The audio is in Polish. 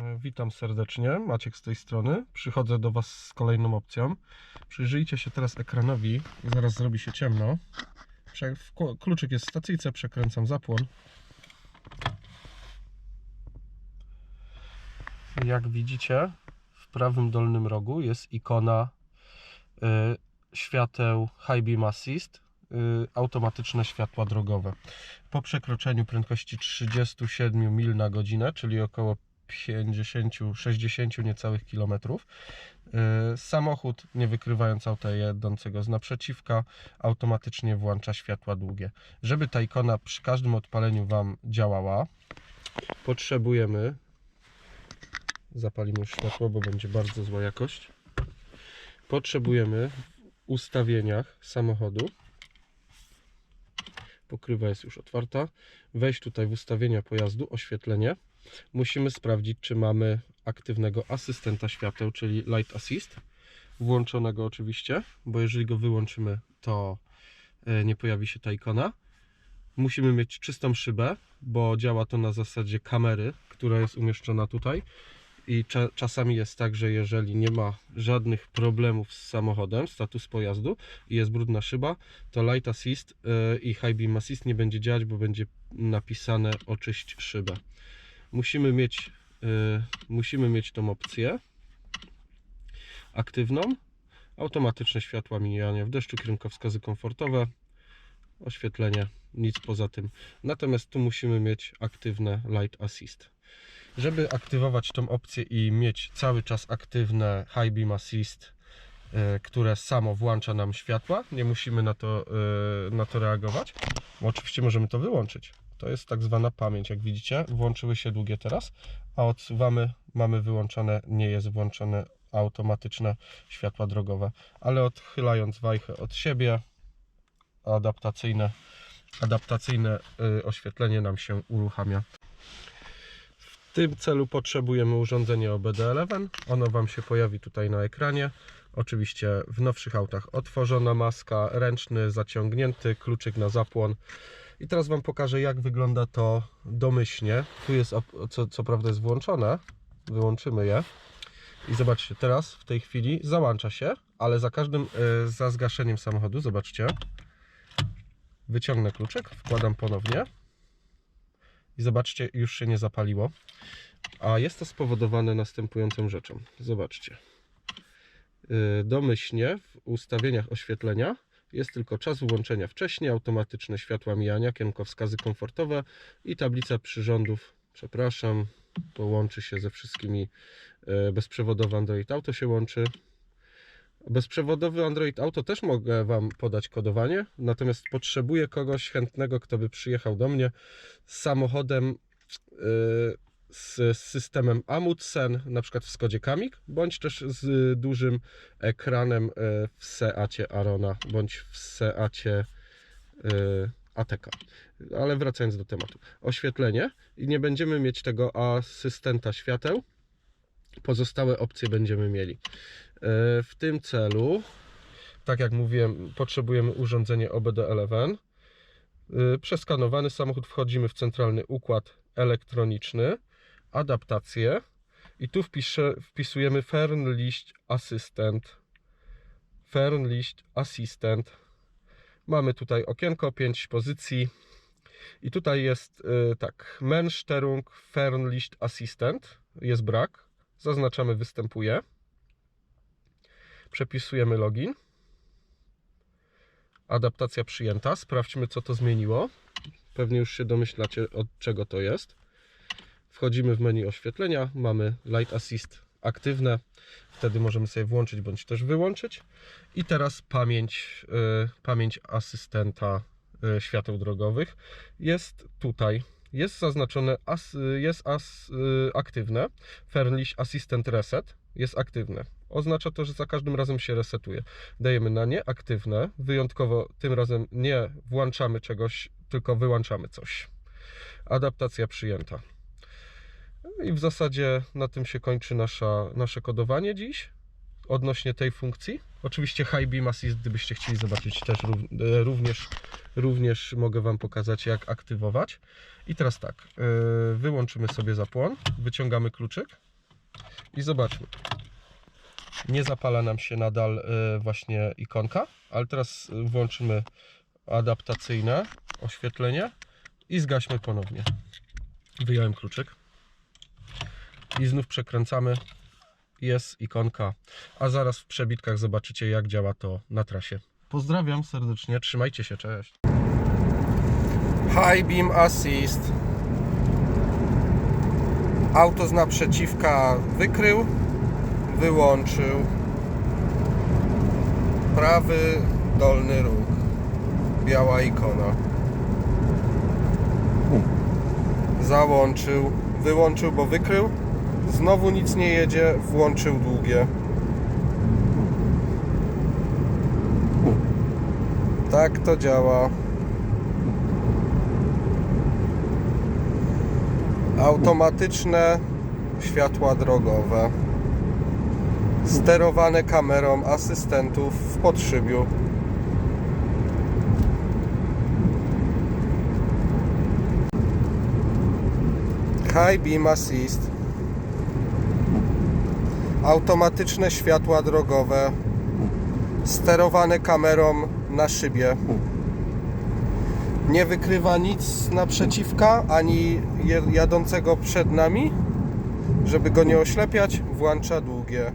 E, Witam serdecznie, Maciek z tej strony. Przychodzę do Was z kolejną opcją. Przyjrzyjcie się teraz ekranowi, zaraz zrobi się ciemno. Kluczyk jest w stacyjce, przekręcam zapłon. Jak widzicie, w prawym dolnym rogu jest ikona y, świateł High Beam Assist, y, automatyczne światła drogowe. Po przekroczeniu prędkości 37 mil na godzinę, czyli około 50-60 niecałych kilometrów. Yy, Samochód, nie wykrywając auta jadącego z naprzeciwka, automatycznie włącza światła długie. Żeby ta ikona przy każdym odpaleniu Wam działała, potrzebujemy. Zapalimy już światło, bo będzie bardzo zła jakość. Potrzebujemy w ustawieniach samochodu. Pokrywa jest już otwarta. Wejść tutaj w ustawienia pojazdu, oświetlenie musimy sprawdzić, czy mamy aktywnego asystenta świateł, czyli Light Assist, włączonego oczywiście, bo jeżeli go wyłączymy, to e, nie pojawi się ta ikona. Musimy mieć czystą szybę, bo działa to na zasadzie kamery, która jest umieszczona tutaj. I cza czasami jest tak, że jeżeli nie ma żadnych problemów z samochodem, status pojazdu i jest brudna szyba, to Light Assist e, i High Beam Assist nie będzie działać, bo będzie napisane oczyść szybę musimy mieć, y, musimy mieć tą opcję aktywną. Automatyczne światła mijania w deszczu, kierunkowskazy komfortowe, oświetlenie, nic poza tym. Natomiast tu musimy mieć aktywne Light Assist. Żeby aktywować tą opcję i mieć cały czas aktywne High Beam Assist, y, które samo włącza nam światła, nie musimy na to, y, na to reagować. Oczywiście możemy to wyłączyć. To jest tak zwana pamięć, jak widzicie. Włączyły się długie teraz, a odsuwamy, mamy wyłączone, nie jest włączone automatyczne światła drogowe. Ale odchylając wajchę od siebie, adaptacyjne, adaptacyjne y, oświetlenie nam się uruchamia. W tym celu potrzebujemy urządzenie OBD11. Ono Wam się pojawi tutaj na ekranie. Oczywiście w nowszych autach otworzona maska, ręczny, zaciągnięty, kluczyk na zapłon. I teraz Wam pokażę, jak wygląda to domyślnie. Tu jest, co, co prawda jest włączone, wyłączymy je. I zobaczcie, teraz w tej chwili załącza się, ale za każdym, e, za zgaszeniem samochodu, zobaczcie, wyciągnę kluczyk, wkładam ponownie i zobaczcie, już się nie zapaliło. A jest to spowodowane następującą rzeczą. Zobaczcie. Yy, Domyślnie w ustawieniach oświetlenia jest tylko czas włączenia wcześniej, automatyczne światła mijania, kierunkowskazy komfortowe i tablica przyrządów. Przepraszam, połączy się ze wszystkimi. yy, Bezprzewodowy Android Auto się łączy. Bezprzewodowy Android Auto też mogę Wam podać kodowanie, natomiast potrzebuję kogoś chętnego, kto by przyjechał do mnie z samochodem yy, z systemem Amundsen, na przykład w Skodzie Kamik, bądź też z dużym ekranem yy, w Seacie Arona, bądź w Seacie yy, ATK. Ale wracając do tematu. Oświetlenie i nie będziemy mieć tego asystenta świateł. Pozostałe opcje będziemy mieli. Yy, W tym celu, tak jak mówiłem, potrzebujemy urządzenie OBD11. Yy, Przeskanowany samochód, wchodzimy w centralny układ elektroniczny, adaptację i tu wpiszę, wpisujemy Fernlicht Assistant. Fernlicht Assistant. Mamy tutaj okienko, 5 pozycji. I tutaj jest yy, tak, Mensteuerung Fernlicht Assistant. Jest brak. Zaznaczamy występuje. Przepisujemy login. Adaptacja przyjęta. Sprawdźmy, co to zmieniło. Pewnie już się domyślacie, od czego to jest. Wchodzimy w menu oświetlenia. Mamy Light Assist aktywne. Wtedy możemy sobie włączyć bądź też wyłączyć. I teraz pamięć, y, pamięć asystenta y, świateł drogowych jest tutaj. Jest zaznaczone, as, jest as, y, aktywne. Fernlicht Assistant Reset jest aktywne. Oznacza to, że za każdym razem się resetuje. Dajemy na nieaktywne. Wyjątkowo tym razem nie włączamy czegoś, tylko wyłączamy coś. Adaptacja przyjęta. I w zasadzie na tym się kończy nasza, nasze kodowanie dziś odnośnie tej funkcji. Oczywiście High Beam Assist, gdybyście chcieli zobaczyć też e, również, również mogę Wam pokazać jak aktywować. I teraz tak, e, wyłączymy sobie zapłon, wyciągamy kluczyk I zobaczmy. Nie zapala nam się nadal y, właśnie ikonka, ale teraz włączymy adaptacyjne oświetlenie i zgaśmy ponownie. Wyjąłem kluczyk i znów przekręcamy. Jest ikonka, a zaraz w przebitkach zobaczycie jak działa to na trasie. Pozdrawiam serdecznie, trzymajcie się, cześć. High Beam Assist. Auto z naprzeciwka wykrył, wyłączył. Prawy dolny róg. Biała ikona. Załączył, wyłączył, bo wykrył. Znowu nic nie jedzie, włączył długie. Tak to działa. Automatyczne światła drogowe. Sterowane kamerą asystentów w podszybiu. High Beam Assist. Automatyczne światła drogowe. Sterowane kamerą na szybie. Nie wykrywa nic naprzeciwka ani jadącego przed nami. Żeby go nie oślepiać, włącza długie.